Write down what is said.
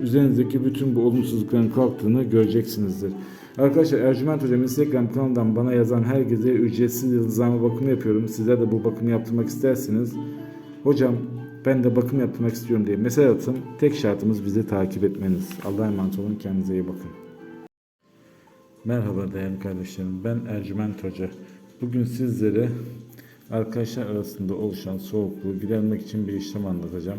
üzerinizdeki bütün bu olumsuzlukların kalktığını göreceksinizdir. Arkadaşlar Ercüment Hocam Instagram kanalından bana yazan herkese ücretsiz yıldızlama bakımı yapıyorum. Sizler de bu bakımı yaptırmak isterseniz hocam ben de bakım yaptırmak istiyorum diye mesaj atın. Tek şartımız bizi takip etmeniz. Allah'a emanet olun. Kendinize iyi bakın. Merhaba değerli kardeşlerim. Ben Ercüment Hoca. Bugün sizlere arkadaşlar arasında oluşan soğukluğu gidermek için bir işlem anlatacağım.